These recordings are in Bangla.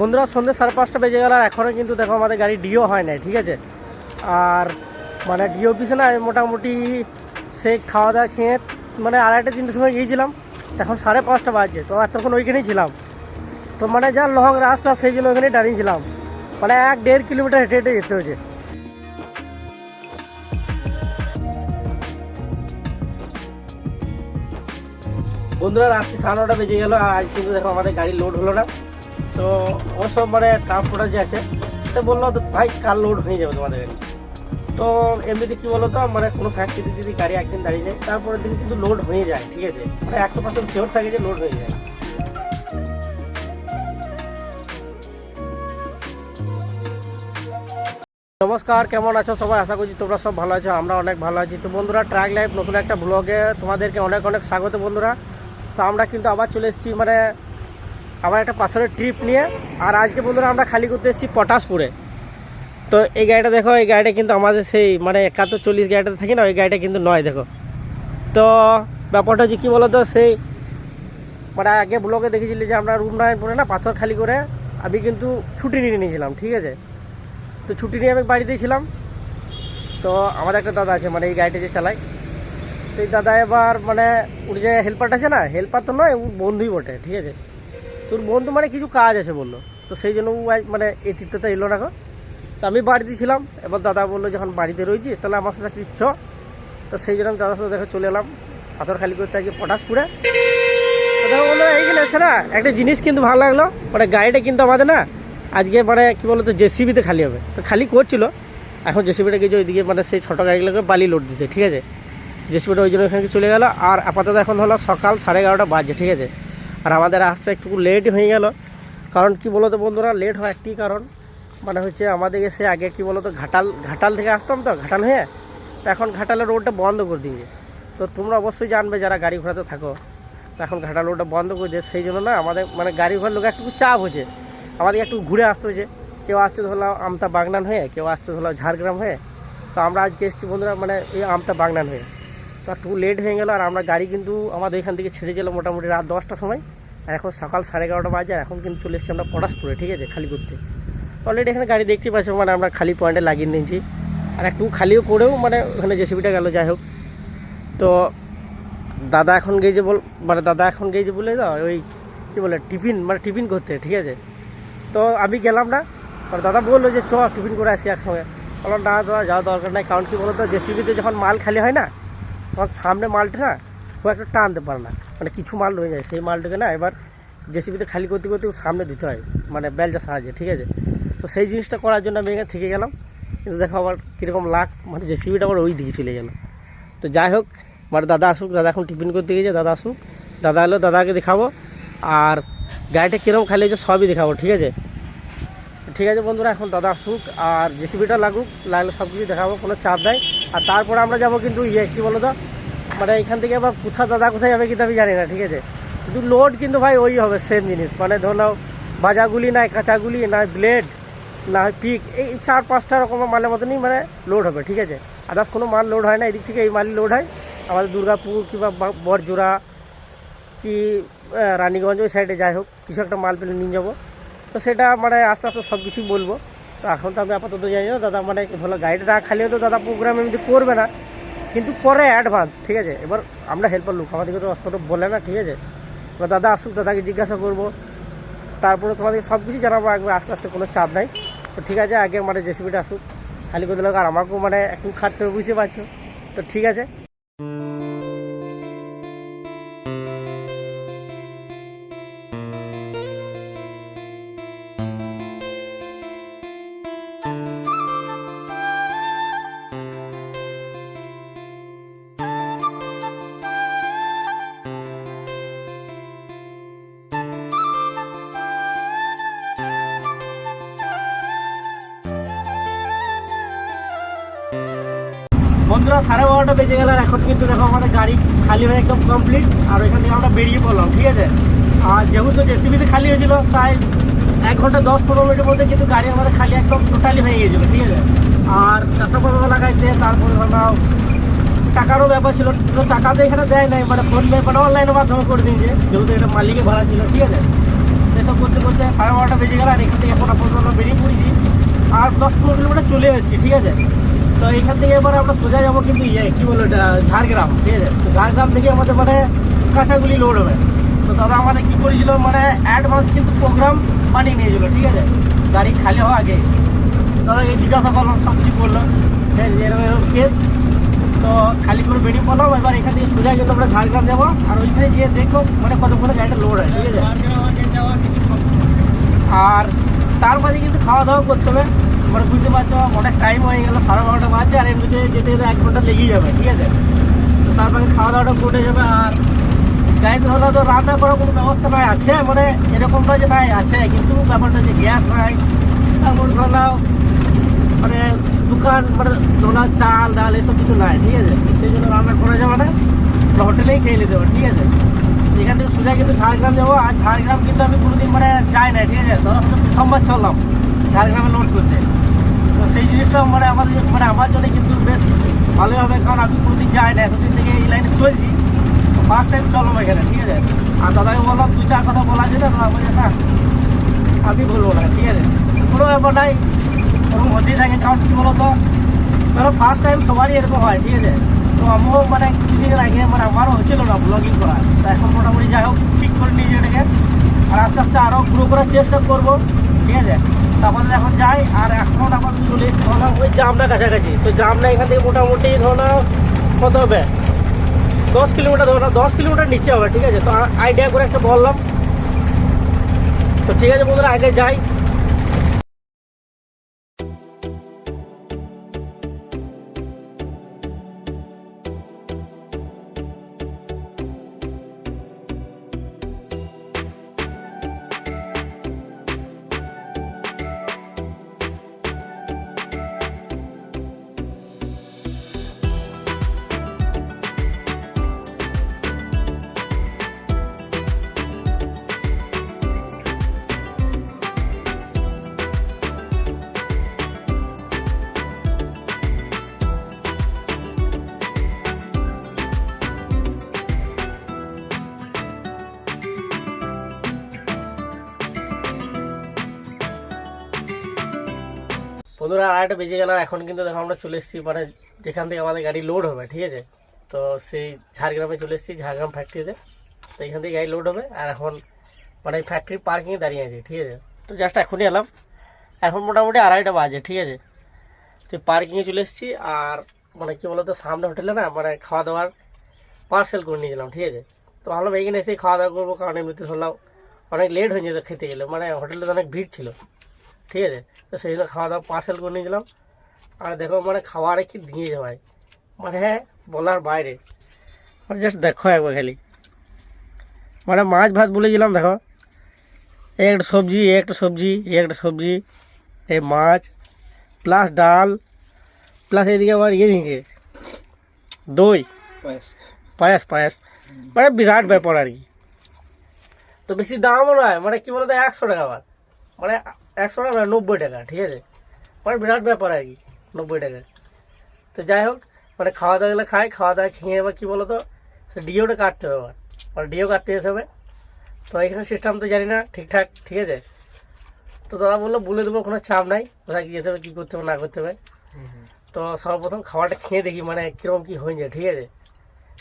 বন্ধুরা, সন্ধ্যে সাড়ে পাঁচটা বেজে গেল আর এখনও কিন্তু দেখো আমাদের গাড়ি ডিও হয় নাই, ঠিক আছে? আর মানে ডিও অফিসে না মোটামুটি সেই খাওয়া দাওয়া খেয়ে মানে আড়াইটা তিনটের সময় গিয়েছিলাম। এখন সাড়ে পাঁচটা বাজছে, তো এতক্ষণ ওইখানেই ছিলাম। তো মানে যা লং রাস্তা, সেই জন্য ওইখানেই দাঁড়িয়েছিলাম মানে এক দেড় কিলোমিটার হেঁটে হেঁটে যেতে হয়েছে। বন্ধুরা, রাত্রি সাড়ে নটা বেজে গেলো আর আজ কিন্তু দেখো আমাদের গাড়ি লোড হলো না। তো অবশ্য মানে ট্রান্সপোর্টার যে আছে, সে বলল, ভাই, কাল লোড হয়ে যাবে তোমাদের। তো এমনিতে কী বলো তো মানে কোনো ফ্যাক্টরিতে যদি গাড়ি একদিন দাঁড়িয়ে যায়, তারপরের দিন কিন্তু লোড হয়ে যায়, ঠিক আছে? মানে একশো পার্সেন্ট শিওর থাকে যে লোড হয়ে যায়। নমস্কার, কেমন আছো সবাই? আশা করছি তোমরা সব ভালো আছো, আমরা অনেক ভালো আছি। তো বন্ধুরা ট্র্যাক লাইফ নতুন একটা ব্লগে তোমাদেরকে অনেক অনেক স্বাগত বন্ধুরা। তো আমরা কিন্তু আবার চলে এসেছি মানে আবার একটা পাথরের ট্রিপ নিয়ে, আর আজকে বন্ধুরা আমরা খালি করতে এসেছি পটাশপুরে। তো এই গাড়িটা দেখো, এই গাড়িটা কিন্তু আমাদের সেই মানে একাত্তর চল্লিশ গাড়িটা থাকি না, ওই গাড়িটা কিন্তু নয়, দেখো। তো ব্যাপারটা হচ্ছে কী বলো তো সেই মানে আগে ব্লগে দেখেছিলি যে আমরা রুম নারায়ণপুরে না, পাথর খালি করে আমি কিন্তু ছুটি নিয়ে নিয়েছিলাম, ঠিক আছে? তো ছুটি নিয়ে আমি বাড়িতেই ছিলাম। তো আমার একটা দাদা আছে মানে এই গাড়িটা যে চালায়। সেই দাদা এবার মানে ওর যে হেল্পারটা আছে না হেল্পার তো নয়, ও বন্ধুই বটে, ঠিক আছে? তোর বন্ধু মানে কিছু কাজ আছে বলল। তো সেই জন্য মানে এই ট্রিপটাতে এলো না তো আমি বাড়িতে ছিলাম, এবার দাদা বলল যখন বাড়িতে রয়েছিস, তাহলে আমার সাথে একটা ইচ্ছ তো সেই জন্য দাদার সাথে দেখে চলে এলাম, পাথর খালি করতে আজকে পটাশপুরে। দেখো বলল এসে না, একটা জিনিস কিন্তু ভালো লাগল মানে গাড়িটা কিন্তু আমাদের না, আজকে মানে কী বলতো জেসিবিতে খালি হবে। তো খালি করছিল, এখন জেসিবিটা গিয়ে ওইদিকে মানে সেই ছোটো গাড়িগুলোকে বালি লোড দিতে ঠিক আছে? জেসিবিটা ওই জন্য ওখানে চলে গেলো, আর আপাতত এখন হলো সকাল সাড়ে এগারোটা বাজছে, ঠিক আছে? আর আমাদের আসতে একটু লেট হয়ে গেল। কারণ কি বলতো বন্ধুরা লেট হয় একটি কারণ মানে হচ্ছে আমাদের এসে আগে কি বলতো ঘাটাল ঘাটাল থেকে আসতাম তো, ঘাটাল হয়ে, তো এখন ঘাটালের রোডটা বন্ধ করে দিয়েছে। তো তোমরা অবশ্যই জানবে যারা গাড়ি ঘোড়াতে থাকো, তো এখন ঘাটাল রোডটা বন্ধ করে দিয়ে সেই জন্য না আমাদের মানে গাড়ি ঘোড়ার লোক একটু চাপ হচ্ছে আমাদের একটু ঘুরে আসতে হয়েছে। কেউ আসছে ধরলাম আমতা বাগনান হয়ে, কেউ আসছে ধরলাম ঝাড়গ্রাম হয়ে। তো আমরা আজকে এসেছি বন্ধুরা মানে এই আমতা বাগনান হয়ে। একটু লেট হয়ে গেল আর আমরা গাড়ি কিন্তু আমাদের এখান থেকে ছেড়েছিল মোটামুটি রাত দশটার সময়। আর এখন সকাল সাড়ে এগারোটা বাজে আর এখন কিন্তু চলে এসেছি আমরা পটাশপুরে ঠিক আছে? খালি করতে। অলরেডি এখানে গাড়ি দেখতে পাচ্ছ মানে আমরা খালি পয়েন্টে লাগিয়ে নিয়েছি। আর একটু খালিও করেও মানে ওখানে জেসিবিটা গেল, যাই হোক। তো দাদা এখন গেছে বল মানে দাদা এখন গেছে বলে দাও ওই কী বলে, টিফিন মানে টিফিন করতে, ঠিক আছে? তো আমি গেলাম না, আর দাদা বলল যে চ, টিফিন করে আসি একসঙ্গে। বললাম, না, দাদা যাওয়া দরকার নাই। কারণ কি বলতো জেসিবিতে যখন মাল খালি হয় না তখন সামনে মালটা না খুব একটা টানতে পারে না। মানে কিছু মাল রয়ে যায়, সেই মালটাকে না এবার জেসিবিতে খালি করতে করতে সামনে দিতে হয় মানে বেলচা সাহায্যে, ঠিক আছে? তো সেই জিনিসটা করার জন্য আমি এখানে থেকে গেলাম। কিন্তু দেখো আবার কীরকম লাখ মানে জেসিবিটা আবার ওই দিকে চলে গেল। তো যাই হোক মানে দাদা আসুক, দাদা এখন টিফিন করতে গিয়েছে, দাদা আসুক। দাদা এলো, দাদাকে দেখাবো। আর গাড়িটা কীরকম খালি হয়েছে সবই দেখাবো, ঠিক আছে? ঠিক আছে বন্ধুরা, এখন দাদা আসুক আর জেসিবিটা লাগুক লাগলে সব কিছু দেখাবো, কোনো চাপ দেয় আর তারপরে আমরা যাব কিন্তু ইয়ে কী বলো তো মানে এখান থেকে আবার কোথা দাদা কোথায় যাবে কিন্তু আমি জানি না, ঠিক আছে? কিন্তু লোড কিন্তু ভাই ওই হবে সেম জিনিস। মানে ধর নাও, বাজাগুলি নাই, কাঁচাগুলি না ব্লেড না পিক এই চার পাঁচটা রকমের মালের মতনই মানে লোড হবে, ঠিক আছে? আদার্স কোনো মাল লোড হয় না, এদিক থেকে এই মালই লোড হয়। আমাদের দুর্গাপুর কিংবা বা- বড়জোড়া কি রানীগঞ্জ ওই সাইডে যাই হোক, কিছু একটা মাল পেলে নিয়ে যাব। তো সেটা মানে আস্তে আস্তে সব কিছুই বলব। তো এখন তো আমি আপাতত জানি না, দাদা মানে ভালো গাড়িটা খালি হতো দাদা প্রোগ্রাম এমনি করবে না। কিন্তু করে অ্যাডভান্স ঠিক আছে? এবার আমরা হেল্পার লোক, আমাদেরকে তো অত বলে না, ঠিক আছে? এবার দাদা আসুক, দাদাকে জিজ্ঞাসা করব। তারপরে তোমাদের সব কিছু জানাব, একবার আস্তে আস্তে কোনো চাপ নাই। তো ঠিক আছে, আগে মানে জেসিবিটা আসুক। খালি করে দিলে আর আমাকেও মানে একটু খাটতে বুঝতে পারছ? তো ঠিক আছে। বন্ধুরা, সাড়ে বারোটা বেজে গেল আর এখন কিন্তু দেখো আমাদের গাড়ি খালি হয়ে একদম কমপ্লিট আর ওইখান থেকে আমরা বেরিয়ে পড়লাম, ঠিক আছে? আর যেহেতু জেসিবিতে খালি হয়েছিল, তাই এক ঘণ্টা দশ পনেরো মিনিটের মধ্যে কিন্তু গাড়ি আমাদের খালি একদম টোটালি হয়ে গিয়েছিল ঠিক আছে? আর চাষাবাদ লাগাইছে, তারপরে ধরো টাকারও ব্যাপার ছিল তো টাকা তো এখানে দেয় নাই মানে ফোন পে মানে অনলাইনের মাধ্যমে করে দিয়েছে, যেহেতু এটা মালিকের ভাড়া ছিল, ঠিক আছে? এসব করতে করতে সাড়ে বারোটা বেজে গেল, আর এখান থেকে এখন পর্যন্ত বেরিয়ে পড়েছি। আর দশ পনেরো কিলোমিটার চলে এসেছি, ঠিক আছে? তো এখান থেকে এবার আমরা সোজা যাব কিন্তু ইয়ে কী বলো এটা ঝাড়গ্রাম ঠিক আছে? তো ঝাড়গ্রাম থেকে আমাদের মানে কাঁচাগুলি লোড হবে। তো দাদা আমাদের কী করেছিল মানে অ্যাডভান্স কিন্তু প্রোগ্রাম বানিয়ে নিয়েছিল ঠিক আছে? গাড়ি খালি হওয়া আগে। দাদা এই জিজ্ঞাসা করলাম সব কিছু আছে এরকম এরকম কেস তো খালি করে বেরিয়ে পড়লাম এবার এখান থেকে সোজা কিন্তু আমরা ঝাড়গ্রাম যাব। আর ওইখানে গিয়ে দেখো মানে কতক্ষণে গাড়িটা লোড হয় ঠিক আছে? আর তার মাঝে কিন্তু খাওয়া দাওয়া করতে হবে। মানে বুঝতে পারছ অনেক টাইম হয়ে গেল, সাড়ে বারোটা বাজছে, আর এমনিতে যেতে যেতে এক ঘণ্টা লেগেই যাবে, ঠিক আছে? তো তার মাঝে খাওয়া দাওয়াটা ঘটে যাবে, আর গাড়িতে হলে তো রান্না করার কোনো ব্যবস্থা নাই আছে মানে এরকম নয় যে নাই আছে, কিন্তু ব্যাপারটা যে গ্যাস নাই তারপর ধরলাম মানে দোকান মানে ধরলাম চাল, ডাল, এসব কিছু নাই, ঠিক আছে? সেই জন্য রান্না করা যাবে না হোটেলেই খেয়ে নিতে হবে ঠিক আছে? এখান থেকে সোজা কিন্তু ঝাড়গ্রাম যাব, আর ঝাড়গ্রাম কিন্তু আমি কোনোদিন মানে যাই না ঠিক আছে? হয়তো প্রথমবার চললাম। ঝাড়গ্রামে লোড করতে। তো সেই জিনিসটা মানে আমাদের মানে আমার জন্য কিন্তু বেশ ভালোই হবে, কারণ আমি কোনোদিন যাই না, এতদিন থেকে এই লাইনে চলছি। ফার্স্ট টাইম চললাম এখানে, ঠিক আছে? আর দাদাকে বললাম, দু চার কথা বলা যেত না? বলছে না, আমি বলব না, ঠিক আছে? কোনো ব্যাপার নাই ওরকম হতেই থাকে কারণ কী বলতো? ধরো ফার্স্ট টাইম সবারই এরকম হয়, ঠিক আছে? তো আমিও মানে কিছুদিন আগে মানে আমারও হচ্ছিল না ব্লগিং করা তো এখন মোটামুটি যাই হোক, ঠিক করে নিয়েছি এটাকে আর আস্তে আস্তে আরও গ্রো করার চেষ্টা করব, ঠিক আছে? তারপরে এখন যাই, আর এখন আবার চলে এসেছি ধরো ওই জামনা কাছাকাছি। তো জামনা এখান থেকে মোটামুটি ধরো না কত হবে? দশ কিলোমিটার ধরো না দশ কিলোমিটার নিচে হবে, ঠিক আছে? তো আইডিয়া করে একটা বললাম। তো ঠিক আছে বন্ধুরা, আগে যাই। বন্ধুরা একটা বেজে গেল। এখন কিন্তু দেখো আমরা চলে এসেছি মানে যেখান থেকে আমাদের গাড়ি লোড হবে, ঠিক আছে? তো সেই ঝাড়গ্রামে চলে এসেছি, ঝাড়গ্রাম ফ্যাক্টরিতে তো। এখান থেকে গাড়ি লোড হবে, আর এখন মানে ফ্যাক্টরি পার্কিংয়ে দাঁড়িয়ে আছে, ঠিক আছে? তো জাস্ট এখনই এলাম। এখন মোটামুটি আড়াইটা বাজে, ঠিক আছে? তো পার্কিংয়ে চলে এসেছি, আর মানে কী বলতো, সামনে হোটেলে না মানে খাওয়া দাওয়ার পার্সেল করে নিয়েছিলাম ঠিক আছে? তো ভাবলাম এইখানে এসে খাওয়া দাওয়া করব, কারণ এমনিতে ধরলাম অনেক লেট হয়ে যেত খেতে গেলে। মানে হোটেলে তো অনেক ভিড় ছিল। ঠিক আছে? তো সেই জন্য খাওয়া দাওয়া পার্সেল করে নিয়েছিলাম আর দেখো মানে খাওয়ারে কি দিয়ে ভাই? মানে হ্যাঁ বলার বাইরে। মানে জাস্ট দেখো একবার খালি। মানে মাছ ভাত বলেছিলাম দেখো। এই একটা সবজি এই একটা সবজি এই একটা সবজি এই মাছ প্লাস ডাল প্লাস এদিকে আবার ইয়ে দিয়েছে দই। পায়াস পায়াস। মানে বিরাট ব্যাপার আর কি। তো বেশি দামও নয় মানে কি বলতো একশো টাকা আবার। মানে একশো টাকা না, নব্বই টাকা ঠিক আছে? মানে বিরাট ব্যাপার আর কি নব্বই টাকা। তো যাই হোক মানে খাওয়া দাওয়া গেলে খাই খাওয়া দাওয়া খেয়ে এবার কী বলো তো সে ডিওটা কাটতে হবে আবার। মানে ডিও কাটতে যেতে হবে। তো এখানে সিস্টেম তো জানি না ঠিকঠাক ঠিক আছে? তো দাদা বলল বলে দেবো কোনো চাপ নাই। কোথায় কী যেতে হবে কী করতে হবে না করতে হবে। তো সর্বপ্রথম খাবারটা খেয়ে দেখি মানে কীরকম কী হয়ে যায় ঠিক আছে?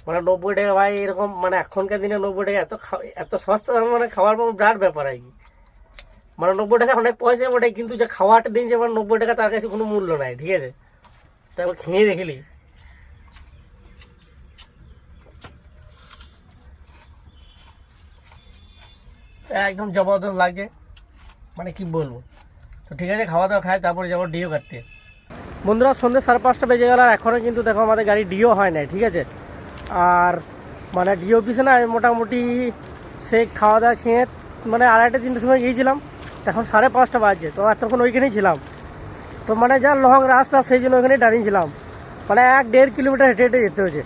মানে নব্বই টাকা ভাই এরকম মানে এখনকার দিনে নব্বই টাকা এত এত সস্তা মানে খাওয়ার পর বিরাট ব্যাপার আর কি। মানে নব্বই টাকা অনেক পয়সা বটে, কিন্তু যে খাওয়াটা দিন যে মানে নব্বই টাকা, তার কাছে কোনো মূল্য নাই, ঠিক আছে? তারপর খেয়ে দেখলি একদম জবরদস্ত লাগছে। মানে কি বলব? তো ঠিক আছে, খাওয়া দাওয়া খাই তারপরে যাব ডিও কাটতে। বন্ধুরা, সন্ধ্যে সাড়ে পাঁচটা বেজে গেল, আর এখনও কিন্তু দেখো আমাদের গাড়ি ডিও হয় নাই, ঠিক আছে? আর মানে ডিও অফিসে না, আমি মোটামুটি সে খাওয়া দাওয়া খেয়ে মানে আড়াইটা তিনটের সময় গিয়েছিলাম। এখন সাড়ে পাঁচটা বাজছে, তো এতক্ষণ ওইখানেই ছিলাম। তো মানে যা লং রাস্তা, সেই জন্য ওখানেই দাঁড়িয়েছিলাম মানে এক দেড় কিলোমিটার হেঁটে হেঁটে যেতে হয়েছে।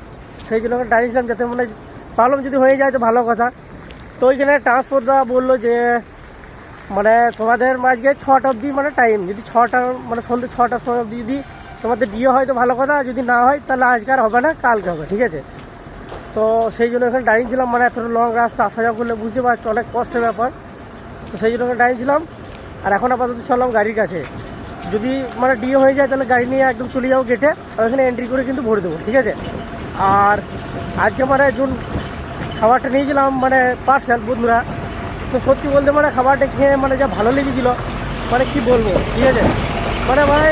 সেই জন্য ওখানে দাঁড়িয়েছিলাম যাতে মানে ভাবলাম যদি হয়ে যায় তো ভালো কথা। তো ওইখানে ট্রান্সপোর্ট দেওয়া বলল যে মানে তোমাদের আজকে ছটা অবধি মানে টাইম যদি ছটা মানে সন্ধ্যে ছটার সময় অবধি যদি তোমাদের ডিও হয় তো ভালো কথা, যদি না হয় তাহলে আজকে আর হবে না, কালকে হবে, ঠিক আছে? তো সেই জন্য এখানে দাঁড়িয়েছিলাম মানে এতটা লং রাস্তা আসা যাওয়া করলে বুঝতে পারছ, অনেক কষ্টের ব্যাপার। তো সেই জন্য টাইম ছিলাম। আর এখন আপাতত চললাম গাড়ির কাছে। যদি মানে ডিও হয়ে যায়, তাহলে গাড়ি নিয়ে একদম চলে যাব গেটে আর ওখানে এন্ট্রি করে কিন্তু ভরে দেবো, ঠিক আছে? আর আজকে মানে যোন খাবারটা নিয়েছিলাম মানে পার্সেল বন্ধুরা। তো সত্যি বলতে মানে খাবারটা খেয়ে মানে যা ভালো লেগেছিলো মানে কি বলব, ঠিক আছে? মানে ভাই,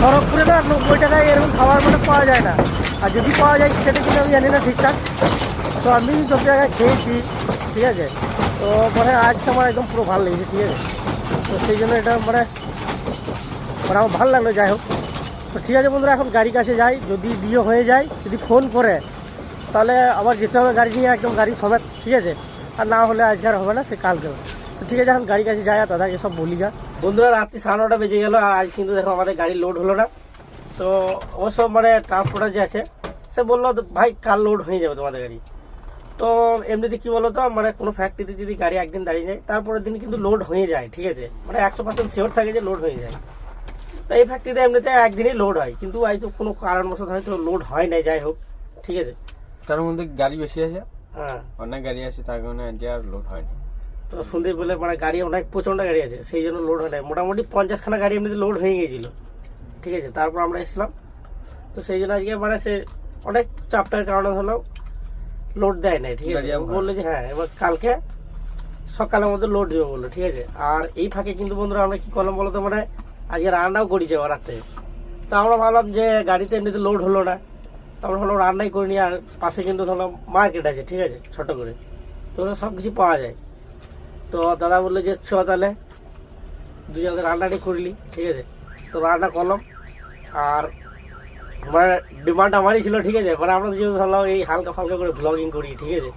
খড়গপুরে না নব্বই টাকায় এরকম খাবার মানে পাওয়া যায় না। আর যদি পাওয়া যায়, সেটা কিন্তু আমি জানি না ঠিকঠাক। তো আমি সব জায়গায় খেয়েছি, ঠিক আছে? তো মানে আজকে আমার একদম পুরো ভালো লেগেছে, ঠিক আছে? তো সেই জন্য এটা মানে মানে আমার ভালো লাগল, যাই হোক। তো ঠিক আছে বন্ধুরা, এখন গাড়ি কাছে যাই। যদি ডিও হয়ে যায়, যদি ফোন করে, তাহলে আবার যেতে হবে গাড়ি নিয়ে, একদম গাড়ি সমেত, ঠিক আছে? আর না হলে আজকে আর হবে না, সে কালকে হবে। তো ঠিক আছে, এখন গাড়ি কাছে যাই আর দাদাকে সব বলি গা বন্ধুরা, রাত্রি সাড়ে নটা বেজে গেলো, আর আজ কিন্তু দেখো আমাদের গাড়ি লোড হলো না। তো অবশ্য মানে ট্রান্সপোর্টার যে আছে, সে বলল, ভাই, কাল লোড হয়ে যাবে তোমাদের গাড়ি। তো এমনিতে কি বলতো মানে কোনো ফ্যাক্টরিতে যদি গাড়ি একদিন দাঁড়িয়ে যায় তারপরের দিন কিন্তু লোড হয়ে যায় ঠিক আছে? মানে একশো পার্সেন্ট শিওর থাকে যে লোড হয়ে যায়। তো এই ফ্যাক্টরিতে এমনিতে একদিনই লোড হয় কিন্তু হয়তো কোনো কারণবশত হয়তো লোড হয় না যাই হোক ঠিক আছে? তার মধ্যে গাড়ি বেশি আছে? হ্যাঁ। অনেক গাড়ি আছে তার কারণে আজকে আর লোড হয়নি। তো শুনতে পেলে মানে গাড়ি অনেক প্রচণ্ড গাড়ি আছে সেই জন্য লোড হয় না মোটামুটি পঞ্চাশখানা গাড়ি এমনিতে লোড হয়ে গিয়েছিল ঠিক আছে? তারপর আমরা এসলাম তো সেই জন্য আজকে মানে সে অনেক চাপটার কারণে হলো লোড দেয় নাই ঠিক আছে? বলল যে হ্যাঁ এবার কালকে সকালের মধ্যে লোড দেবো বলল ঠিক আছে? আর এই ফাঁকে কিন্তু বন্ধুরা আমরা কি করলাম বলতো মানে আজকে রান্নাও করেছি আবার রাতে তো আমরা ভাবলাম যে গাড়িতে এমনিতে লোড হলো না তো আমরা ভাবলাম রান্নাই করিনি আর পাশে কিন্তু ধরলাম মার্কেট আছে ঠিক আছে ছোট করে। তো সব কিছু পাওয়া যায়। তো দাদা বলল যে চ তাহলে দুজনে রান্নাটাই করলি ঠিক আছে? তো রান্না করলাম আর মানে ডিমান্ড আমারই ছিল, ঠিক আছে? মানে আমরা যেহেতু ধরলাম এই হালকা ফালকা করে ব্লগিং করি, ঠিক আছে?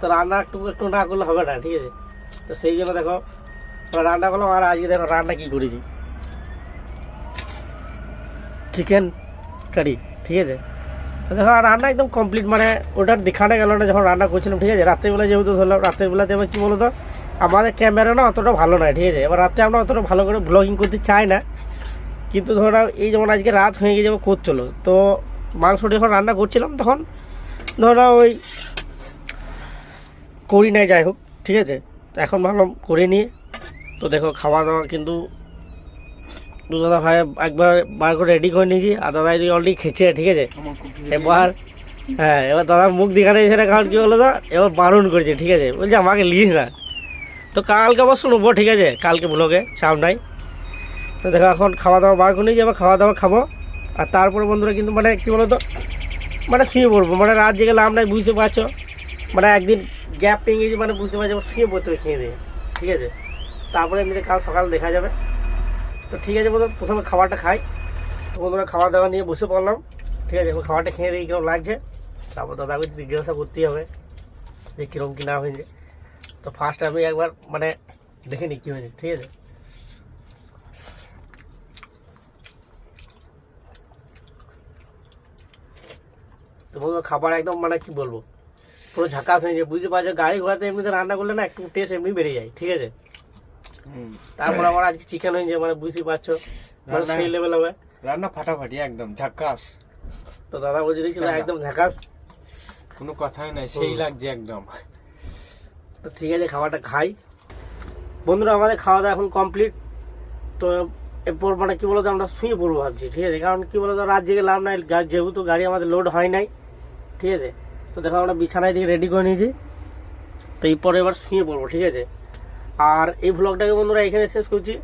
তো রান্না একটু একটু না করলে হবে না, ঠিক আছে? তো সেই জন্য দেখো রান্না করলাম, আর আজকে দেখো রান্না কি করেছি। চিকেন কারি ঠিক আছে? দেখো রান্না একদম কমপ্লিট মানে ওটার দেখানো গেল না যখন রান্না করছিলাম, ঠিক আছে? রাত্রেবেলা যেহেতু ধরলাম, রাত্রেবেলাতে এবার কী বলো তো আমাদের ক্যামেরা না অতটা ভালো নয়, ঠিক আছে? এবার রাতে আমরা অতটা ভালো করে ব্লগিং করতে চাই না। কিন্তু ধরো এই যেমন আজকে রাত হয়ে গিয়ে যাব করছিল তো মাংসটা যখন রান্না করছিলাম তখন। ধরো ওই করি নাই যাই হোক ঠিক আছে? তো এখন ভাবলাম করে নিয়ে তো দেখো খাওয়া দাওয়া কিন্তু দু দাদা ভাই একবার বার করে রেডি করে নিয়েছি আর দাদা এদিকে অলরেডি খেছে ঠিক আছে? এবার হ্যাঁ এবার দাদা মুখ দেখানে সেটা কারণ কী বলো তো? এবার বারণ করেছে ঠিক আছে? বলছে আমাকে লিস না। তো কালকে আবার শুনব ঠিক আছে? কালকে ব্লগে চাপ নাই। তো দেখো, এখন খাওয়া দাওয়া বার করে এবার খাওয়া দাওয়া খাব। আর তারপরে বন্ধুরা কিন্তু মানে কী বলো তো মানে শুয়ে পড়ব। মানে রাত জেগে লাভ নাই, বুঝতে পারছ? মানে একদিন গ্যাপ পেয়ে গেছি মানে বুঝতে পারছ শুয়ে পড়তে হবে, খেয়ে দিয়ে। ঠিক আছে? তারপরে এমনিতে কাল সকাল দেখা যাবে। তো ঠিক আছে বন্ধু প্রথমে খাবারটা খাই। তো বন্ধুরা খাওয়া দাওয়া নিয়ে বসে পড়লাম। ঠিক আছে, এখন খাবারটা খেয়ে দেখি কীরকম লাগছে? তারপর দাদাকে জিজ্ঞাসা করতেই হবে, যে কীরকম কি না হয়েছে। তো ফার্স্ট আমি একবার মানে দেখে নিই কী হয়েছে, ঠিক আছে? তো বন্ধুরা খাবার একদম মানে কি বলব? পুরো ঝাকাস হয়েছে বুঝতে পারছ? গাড়ি ঘোড়াতে এমনিতে রান্না করলে না একটু টেস্ট এমনি বেড়ে যায় ঠিক আছে? তারপর আবার আজকে চিকেন হয়েছে মানে বুঝতেই পারছ? মানে সেই লেভেল হবে। রান্না ফাটাফাটি একদম ঝাক্কাস তো দাদা বলছে দেখছিল একদম ঝাকাস কোনো কথাই নাই সেই লাগছে একদম। তো ঠিক আছে খাবারটা খাই। বন্ধুরা আমাদের খাওয়া দাওয়া এখন কমপ্লিট তো এরপর মানে কি বলতো আমরা শুয়ে পড়ব ভাবছি ঠিক আছে? কারণ কি বলতো রাত জেগে লাভ নাই। যেহেতু গাড়ি আমাদের লোড হয় নাই ঠিক আছে? তো দেখো আমরা বিছানায় দিকে রেডি করে নিয়েছি। তো এরপর এবার শুয়ে পড়ব, ঠিক আছে? আর এই ভ্লগটাকে বন্ধুরা এখানে শেষ করছি।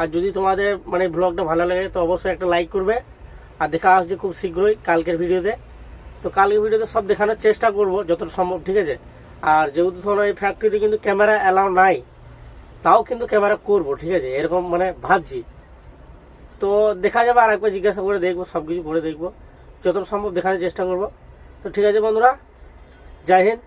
আর যদি তোমাদের মানে ভ্লগটা ভালো লাগে, তো অবশ্যই একটা লাইক করবে। আর দেখা আসছে খুব শীঘ্রই কালকের ভিডিওতে। তো কালকের ভিডিওতে সব দেখানোর চেষ্টা করব, যতটা সম্ভব, ঠিক আছে? আর যেহেতু ধরো এই ফ্যাক্টরিতে কিন্তু ক্যামেরা অ্যালাউ নাই, তাও কিন্তু ক্যামেরা করব, ঠিক আছে? এরকম মানে ভাবছি। তো দেখা যাবে আর একবার জিজ্ঞাসা করে দেখব সব কিছু করে দেখব। যতটা সম্ভব দেখানোর চেষ্টা করব। তো ঠিক আছে বন্ধুরা জয় হিন্দ।